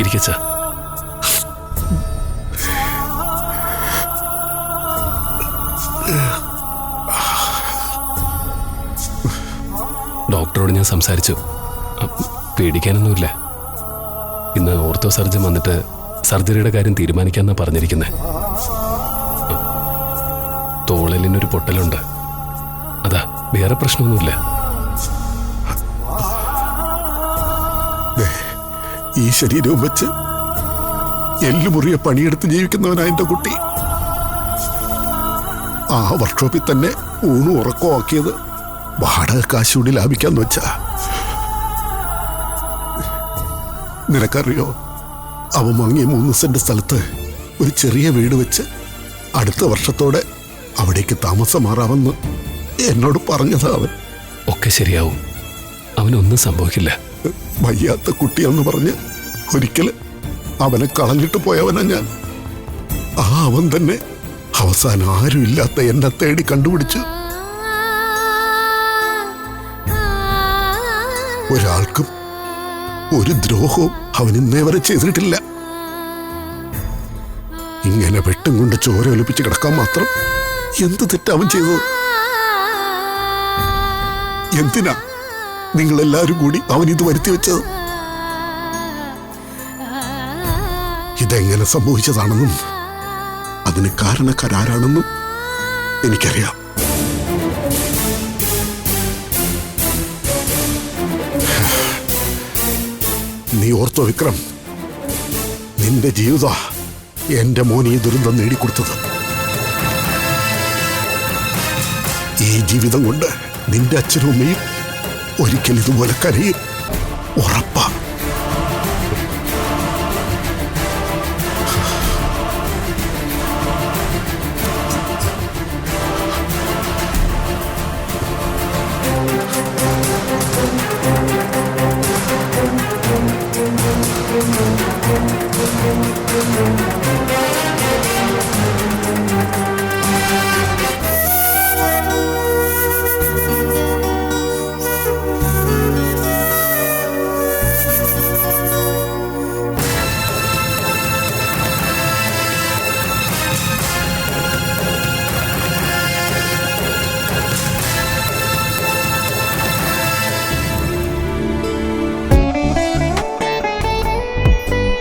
ഇരിക്കച്ച ഡോക്ടറോട് ഞാൻ സംസാരിച്ചു. പേടിക്കാനൊന്നുമില്ല. ഇന്ന് ഓർത്തോ സർജൻ വന്നിട്ട് സർജറിയുടെ കാര്യം തീരുമാനിക്കാന്നാ പറഞ്ഞിരിക്കുന്നത് തോളലിനൊരു പൊട്ടലുണ്ട്. അതാ വേറെ പ്രശ്നമൊന്നുമില്ല. ഈ ശരീരവും വെച്ച് എല്ലുമുറിയെ പണിയെടുത്ത് ജീവിക്കുന്നവനാ എന്റെ കുട്ടി. ആ വർക്ക്ഷോപ്പിൽ തന്നെ ഊണും ഉറക്കവും ആക്കിയത് വാടക കാശുകൂടി ലാഭിക്കാന്ന് വെച്ചാ. നിനക്കറിയോ അവ വാങ്ങിയ മൂന്ന് സെന്റ് സ്ഥലത്ത് ഒരു ചെറിയ വീട് വെച്ച് അടുത്ത വർഷത്തോടെ അവിടേക്ക് താമസം മാറാമെന്ന് എന്നോട് പറഞ്ഞതാ അവൻ. ഒക്കെ ശരിയാവും. അവനൊന്നും സംഭവിക്കില്ല. വയ്യാത്ത കുട്ടിയെന്ന് പറഞ്ഞ് ഒരിക്കൽ അവനെ കളഞ്ഞിട്ട് പോയവനാ ഞാൻ. ആ അവൻ തന്നെ അവസാനം ആരുമില്ലാത്ത എന്നെ തേടി കണ്ടുപിടിച്ച് ഒരാൾക്കും ഒരു ദ്രോഹവും അവൻ ഇന്നേ വരെ ചെയ്തിട്ടില്ല. ഇങ്ങനെ വെട്ടും കൊണ്ട് ചോര ഒലിപ്പിച്ച് കിടക്കാൻ മാത്രം എന്ത് തെറ്റാവും ചെയ്തത്? എന്തിനാ? നിങ്ങളെല്ലാരും കൂടി അവൻ ഇത് വരുത്തി വെച്ചത്. ഇതെങ്ങനെ സംഭവിച്ചതാണെന്നും അതിന് കാരണക്കാരാരാണെന്നും എനിക്കറിയാം. നീ ഓർത്തോ വിക്രം നിന്റെ ജീവിത എന്റെ മോന് ദുരന്തം നേടിക്കൊടുത്തത്. ഈ ജീവിതം കൊണ്ട് നിന്റെ അച്ഛനും അമ്മയും ഒരിക്കൽ ഇതുപോലെ കരയും. ഉറപ്പാ.